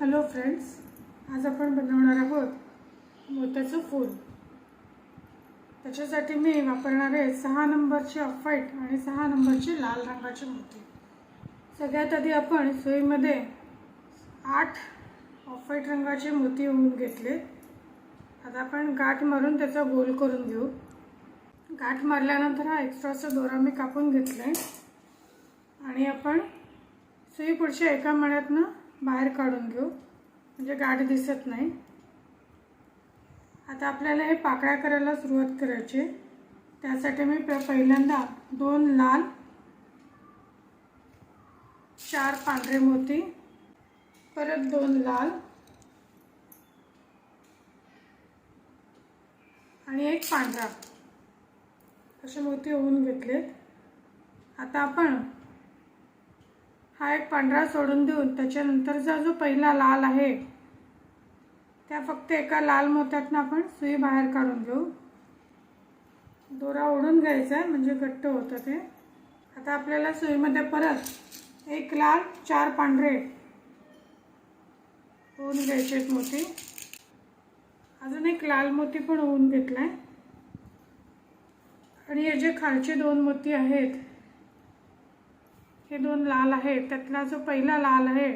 Hello friends आज आपण बनवणार आहोत मोत्याचं फूल. त्याच्यासाठी मी वापरणार आहे सहा नंबरची ऑफ व्हाईट आणि सहा नंबरची लाल रंगाची मोती. सगळ्यात आधी आपण सुईमध्ये आठ ऑफ व्हाईट रंगाचे मोती होऊन घेतले. आता आपण गाठ मारून त्याचा गोल करून घेऊ. गाठ मारल्यानंतर हा एक्स्ट्राचा दोरा मी कापून घेतला आहे आणि आपण सुई पुढच्या एका मण्यातनं बाहेर काढून घेऊ. म्हणजे गाठ दिसत नाही. आता आपल्याला हे पाकळ्या करायला सुरुवात करायची त्यासाठी मी पहिल्यांदा दोन लाल चार पांढरे मोती परत दोन लाल आणि एक पांढरा. असे मोती होऊन घेतलेत. आता आपण हा एक पांढरा सोडून देऊन त्याच्यानंतरचा जो पहिला लाल आहे त्या फक्त एका लाल मोत्यातनं आपण सुई बाहेर काढून घेऊ. दोरा ओढून घ्यायचा आहे म्हणजे घट्ट होतं ते. आता आपल्याला सुईमध्ये परत एक लाल चार पांढरे होऊन घ्यायचे आहेत मोती. अजून एक लाल मोती पण होऊन घेतला आहे आणि हे जे खालचे दोन मोती आहेत हे दोन लाल आहे त्यातला जो पहिला लाल आहे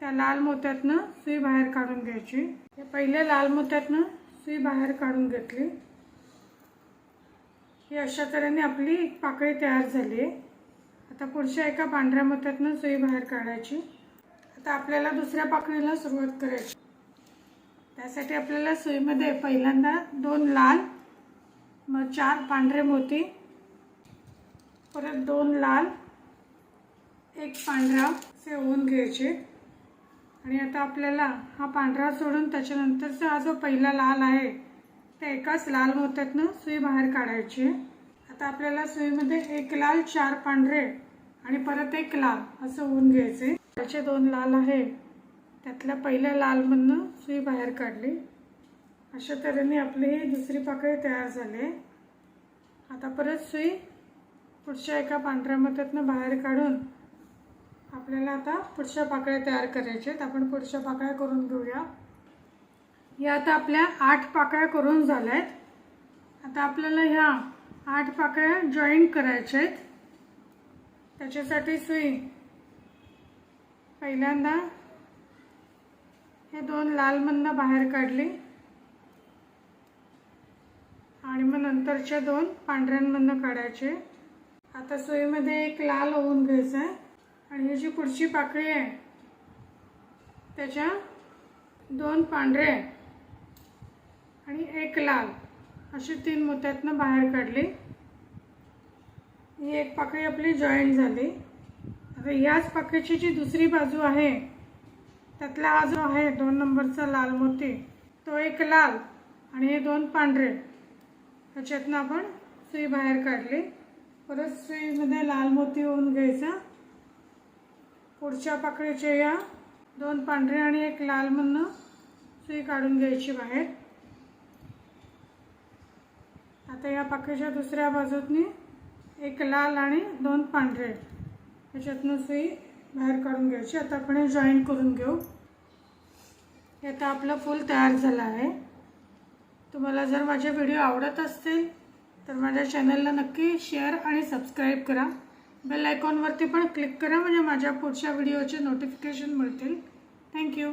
त्या लाल मोत्यातनं सुई बाहेर काढून घ्यायची. या पहिल्या लाल मोत्यातनं सुई बाहेर काढून घेतली. ही अशा तऱ्हेने आपली एक पाकळी तयार झाली आहे. आता पुढच्या एका पांढऱ्या मोत्यातनं सुई बाहेर काढायची. आता आपल्याला दुसऱ्या पाकळीला सुरुवात करायची. त्यासाठी आपल्याला सुईमध्ये पहिल्यांदा दोन लाल मग चार पांढरे मोती परत दोन लाल एक पांढरा सेवून होऊन घ्यायचे. आणि आता आपल्याला हा पांढरा सोडून त्याच्यानंतरचा हा जो पहिला लाल आहे त्या एकाच लाल मोत्यातनं सुई बाहेर काढायची. आता आपल्याला सुईमध्ये एक लाल चार पांढरे आणि परत एक लाल असं होऊन घ्यायचे. त्याचे दोन लाल आहे. त्यातल्या पहिल्या लालमधनं सुई बाहेर काढली. अशा तऱ्हेने आपली ही दुसरी पाकळी तयार झाली. आता परत सुई पुढच्या एका पांढऱ्या मोत्यातनं बाहेर काढून आपल्याला आता पुढच्या पाकळ्या तयार करायच्या आहेत. आपण पुढच्या पाकळ्या करून घेऊया. या आता आपल्या आठ पाकळ्या करून झाल्या आहेत आता आपल्याला ह्या आठ पाकळ्या जॉईन करायच्या आहेत. त्याच्यासाठी सुई. पहिल्यांदा हे दोन लालमधनं बाहेर काढली. आणि मग नंतरच्या दोन पांढऱ्यांमधनं काढायचे. आता सुईमध्ये एक लाल होऊन घ्यायचं आहे आणि ही जी पुढची पाकळी आहे त्याच्या दोन पांढरे आणि एक लाल. अशी तीन मोत्यातनं बाहेर काढली. ही एक पाकळी आपली जॉईंट झाली. आता याच पाकळीची जी दुसरी बाजू आहे त्यातला हा जो आहे दोन नंबरचा लाल मोती तो एक लाल आणि हे दोन पांढरे. ह्याच्यातनं आपण सुई बाहेर काढली. परत सुईमध्ये लाल मोती होऊन घ्यायचा. पुढच्या पाकळीच्या या दोन पांढरे आणि एक लाल म्हणणं सुई काढून घ्यायची बाहेर. आता या पाकळीच्या दुसऱ्या बाजूतनी एक लाल आणि दोन पांढरे याच्यातनं सुई बाहेर काढून घ्यायची. आता आपण हे जॉईन करून घेऊ. हे आता आपलं फूल तयार झालं आहे. तुम्हाला जर माझे व्हिडिओ आवडत असतील तर माझ्या चॅनलला नक्की शेअर आणि सबस्क्राईब करा. बेल आयकॉनवरती पण क्लिक करा म्हणजे माझ्या पुढच्या व्हिडिओचे नोटिफिकेशन मिळतील. थँक्यू